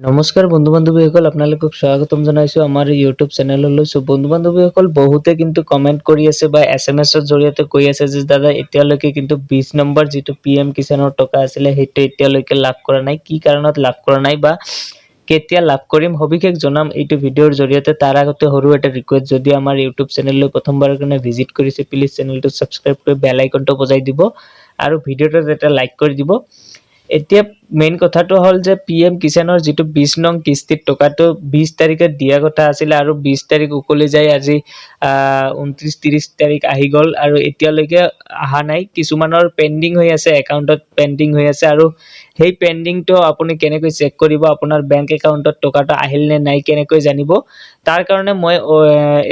নমস্কাৰ বন্ধু বান্ধৱীসকল আপোনালোকক স্বাগতম জনাইছো আমাৰ ইউটিউব চেনেললৈ চ' বন্ধু বান্ধৱীসকল বহুতে কিন্তু কমেণ্ট কৰি আছে বা এছ এম এছৰ জৰিয়তে কৈ আছে যে, দাদা, এতিয়ালৈকে কিন্তু বিছ নম্বৰ যিটো পি এম কিষাণৰ টকা আছিলে, সেইটো এতিয়ালৈকে লাভ কৰা নাই। কি কাৰণত লাভ কৰা নাই বা কেতিয়া লাভ কৰিম? সবিশেষ জনাম এইটো ভিডিঅ'ৰ জৰিয়তে। তাৰ আগতে সৰু এটা ৰিকুৱেষ্ট যদি আমাৰ ইউটিউব চেনেললৈ প্ৰথমবাৰৰ কাৰণে ভিজিট কৰিছে প্লিজ চেনেলটো ছাবস্ক্ৰাইব কৰি বেল আইকনটো বজাই দিব আৰু ভিডিঅ'টোত এটা লাইক কৰি দিব। এতিয়া মেইন কথাটো হ'ল যে পি এম কিষাণৰ যিটো বিছ নং কিস্তিৰ টকাটো বিছ তাৰিখে দিয়া কথা আছিলে আৰু বিছ তাৰিখ উকলি যায়, আজি ঊনত্ৰিছ ত্ৰিছ তাৰিখ আহি গ'ল আৰু এতিয়ালৈকে অহা নাই। কিছুমানৰ পেণ্ডিং হৈ আছে, একাউণ্টত পেণ্ডিং হৈ আছে আৰু সেই পেণ্ডিংটো আপুনি কেনেকৈ চেক কৰিব, আপোনাৰ বেংক একাউণ্টত টকাটো আহিল নে নাই কেনেকৈ জানিব? তাৰ কাৰণে মই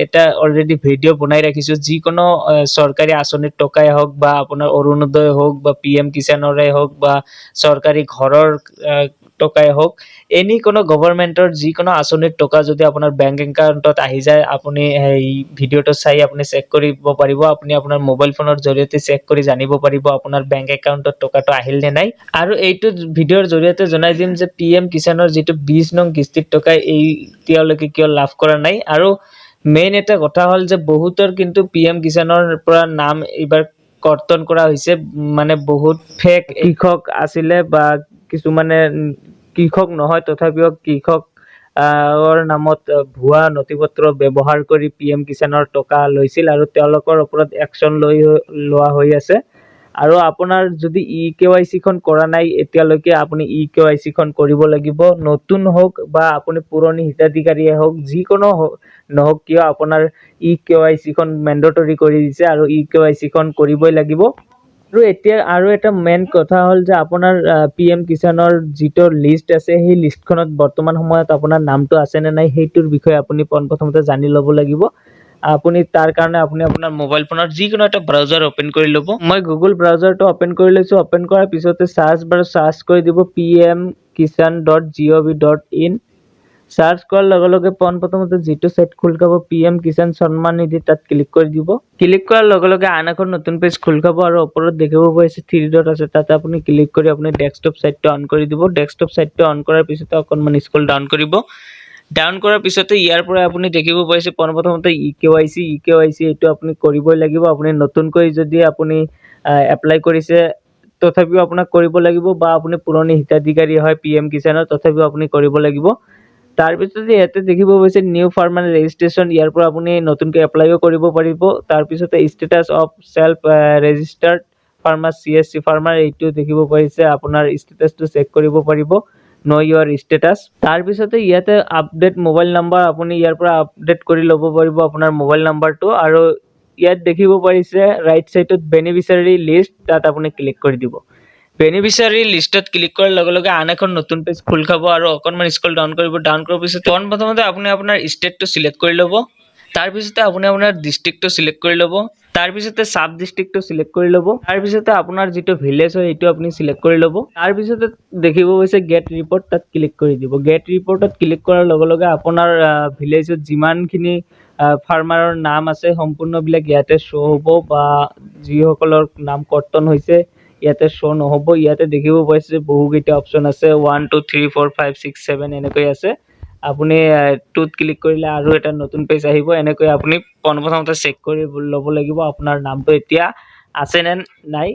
এটা অলৰেডি ভিডিঅ' বনাই ৰাখিছোঁ। যিকোনো চৰকাৰী আঁচনিৰ টকাই হওক বা আপোনাৰ অৰুণোদয় হওক বা পি এম কিষাণৰে হওক বা চৰকাৰী ঘৰৰ টকাই হওক, এনি কোনো গভৰ্ণমেণ্টৰ যিকোনো আঁচনিৰ টকা যদি আপোনাৰ বেংক একাউণ্টত আহি যায়, আপুনি সেই ভিডিঅ'টো চাই আপুনি চেক কৰিব পাৰিব, আপুনি আপোনাৰ মোবাইল ফোনৰ জৰিয়তে চেক কৰি জানিব পাৰিব আপোনাৰ বেংক একাউণ্টত টকাটো আহিল নে নাই। আৰু এইটো ভিডিঅ'ৰ জৰিয়তে জনাই দিম যে পি এম কিষাণৰ যিটো বিছ নং কিস্তিৰ টকা এই এতিয়ালৈকে কিয় লাভ কৰা নাই। আৰু মেইন এটা কথা হ'ল যে বহুতৰ কিন্তু পি এম কিষাণৰ পৰা নাম এইবাৰ কৰ্তন কৰা হৈছে মানে বহুত ফেক কৃষক আছিলে বা কিছুমানে কৃষক নহয়, তথাপিও কৃষক আহৰ নামত ভুৱা নথি পত্ৰ ব্যৱহাৰ কৰি পি এম কিষাণৰ টকা লৈছিল আৰু তেওঁলোকৰ ওপৰত একশ্যন লৈ, লোৱা হৈ আছে। আৰু আপোনাৰ যদি ই কে ৱাই চিখন কৰা নাই, এতিয়ালৈকে আপুনি ই কে ৱাই চিখন কৰিব লাগিব। নতুন হওক বা আপুনি পুৰণি হিতাধিকাৰীয়ে হওক, যিকোনো নহওক কিয়, আপোনাৰ ই কে ৱাই চিখন মেণ্ডেটৰী কৰি দিছে আৰু ই কে ৱাই চিখন কৰিবই লাগিব। আৰু এতিয়া আৰু এটা মেইন কথা হ'ল যে আপোনাৰ পি এম কিষাণৰ যিটো লিষ্ট আছে, সেই লিষ্টখনত বৰ্তমান সময়ত আপোনাৰ নামটো আছে নে নাই সেইটোৰ বিষয়ে আপুনি পোনপ্ৰথমতে জানি ল'ব লাগিব। আপুনি তাৰ কাৰণে আপুনি আপোনাৰ মোবাইল ফোনত যিকোনো এটা ব্ৰাউজাৰ অ'পেন কৰি ল'ব। মই গুগল ব্ৰাউজাৰটো অ'পেন কৰি লৈছোঁ। অ'পেন কৰাৰ পিছতে চাৰ্চ বাৰত চাৰ্চ কৰি দিব P M Kisan dot G O' V dot in search কৰাৰ লগে লগে পোনপ্ৰথমতে যিটো ছাইট খোল খাব পি এম কিষাণ সন্মান নিধি তাত ক্লিক কৰি দিব। ক্লিক কৰাৰ লগে লগে আন এখন নতুন পেজ খোল খাব আৰু ওপৰত দেখিব পাইছে থ্ৰী ডট আছে, তাতে আপুনি ক্লিক কৰি আপুনি ডেস্কটপ ছাইটটো অন কৰি দিব। ডেস্কটপ ছাইটটো অন কৰাৰ পিছতে অকণমান স্ক্ৰল ডাউন কৰিব। ডাউন কৰাৰ পিছতে ইয়াৰ পৰা আপুনি দেখিব পাইছে পোনপ্ৰথমতে ই কে ৱাই চি ই কে ৱাই চি এইটো আপুনি কৰিবই লাগিব। আপুনি নতুনকৈ যদি আপুনি এপ্লাই কৰিছে, তথাপিও আপোনাক কৰিব লাগিব বা আপুনি পুৰণি হিতাধিকাৰী হয় পি এম কিষাণৰ তথাপিও আপুনি কৰিব লাগিব। তাৰপিছতে ইয়াতে দেখিব পাইছে নিউ ফাৰ্মাৰ ৰেজিষ্ট্ৰেশ্যন ইয়াৰ পৰা আপুনি নতুনকৈ এপ্লাইও কৰিব পাৰিব। তাৰপিছতে status of self registered farmer C S C farmer এইটো দেখিব পাৰিছে আপোনাৰ ষ্টেটাছটো চেক কৰিব পাৰিব ন' ইয়ৰ ষ্টেটাছ তাৰপিছতে ইয়াতে আপডেট মোবাইল নাম্বাৰ আপুনি ইয়াৰ পৰা আপডেট কৰি ল'ব পাৰিব আপোনাৰ মোবাইল নাম্বাৰটো আৰু ইয়াত দেখিব পাৰিছে ৰাইট ছাইডত বেনিফিচিয়াৰী লিষ্ট তাত আপুনি ক্লিক কৰি দিব। বেনিফিচিয়াৰী লিষ্টত ক্লিক কৰাৰ লগে লগে আন এখন নতুন পেজ খোল খাব আৰু অকণমান স্ক্ৰল ডাউন কৰিব ডাউন কৰাৰ পিছত পোনপ্ৰথমতে আপুনি আপোনাৰ ষ্টেটটো চিলেক্ট কৰি ল'ব। তাৰপিছতে আপুনি আপোনাৰ ডিষ্ট্ৰিক্টটো চিলেক্ট কৰি ল'ব। তাৰপিছতে চাব ডিষ্ট্ৰিক্টটো চিলেক্ট কৰি ল'ব। তাৰপিছতে আপোনাৰ যিটো ভিলেজ হয়, সেইটো আপুনি চিলেক্ট কৰি ল'ব। তাৰপিছতে দেখিব গৈছে গেট ৰিপৰ্ট তাত ক্লিক কৰি দিব। গেট ৰিপৰ্টত ক্লিক কৰাৰ লগে লগে আপোনাৰ ভিলেজত যিমানখিনি ফাৰ্মাৰৰ নাম আছে, সম্পূৰ্ণবিলাক ইয়াতে শ্ব' হ'ব বা যিসকলৰ নাম কৰ্তন হৈছে ইয়াতে শ্ব' নহ'ব, ইয়াতে দেখিব পাইছে বহুকেইটা অপশ্যন আছে one two three four five six seven এনেকৈ আছে। আপুনি টুত ক্লিক কৰিলে আৰু এটা নতুন পেজ আহিব, এনেকৈ আপুনি পোনপ্ৰথমতে চেক কৰি ল'ব লাগিব আপোনাৰ নামটো এতিয়া আছে নে নাই।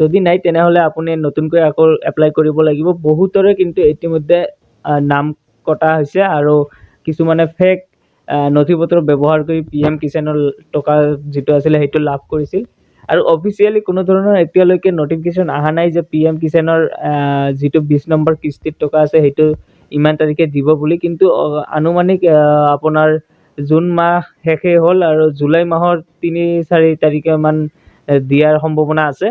যদি নাই, তেনেহ'লে আপুনি নতুনকৈ আকৌ এপ্লাই কৰিব লাগিব। বহুতৰে কিন্তু ইতিমধ্যে নাম কটা হৈছে আৰু কিছুমানে ফেক নথি পত্ৰ ব্যৱহাৰ কৰি পি এম কিষাণৰ টকা যিটো আছিলে সেইটো লাভ কৰিছিল। আৰু অফিচিয়েলি কোনো ধৰণৰ এতিয়ালৈকে নটিফিকেশ্যন অহা নাই যে পি এম কিষাণৰ যিটো বিছ নম্বৰ কিস্তিৰ টকা আছে, সেইটো ইমান তাৰিখে দিব বুলি। কিন্তু আনুমানিক আপোনাৰ জুন মাহ শেষেই হ'ল আৰু জুলাই মাহৰ তিনি, চাৰি তাৰিখে মান দিয়াৰ সম্ভাৱনা আছে।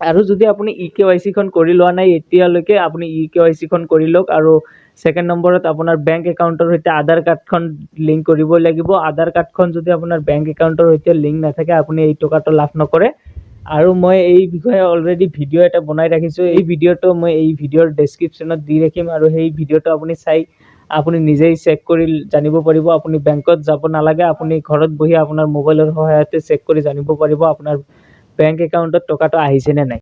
আৰু যদি আপুনি ই কে ৱাই চিখন কৰি লোৱা নাই, এতিয়ালৈকে আপুনি ই কে ৱাই চিখন কৰি লওক আৰু ছেকেণ্ড নম্বৰত আপোনাৰ বেংক একাউণ্টৰ সৈতে আধাৰ কাৰ্ডখন লিংক কৰিবই লাগিব। আধাৰ কাৰ্ডখন যদি আপোনাৰ বেংক একাউণ্টৰ সৈতে লিংক নাথাকে আপুনি এই টকাটো লাভ নকৰে। আৰু মই এই বিষয়ে অলৰেডি ভিডিঅ' এটা বনাই ৰাখিছোঁ। এই ভিডিঅ'টো মই এই ভিডিঅ'ৰ ডেছক্ৰিপশ্যনত দি ৰাখিম আৰু সেই ভিডিঅ'টো আপুনি চাই আপুনি নিজেই চেক কৰি জানিব পাৰিব। আপুনি বেংকত যাব নালাগে আপুনি ঘৰত বহি আপোনাৰ মোবাইলৰ সহায়তে চেক কৰি জানিব পাৰিব। আপোনাৰ বেংক একাউণ্টত টকাটো আহিছে নে নাই।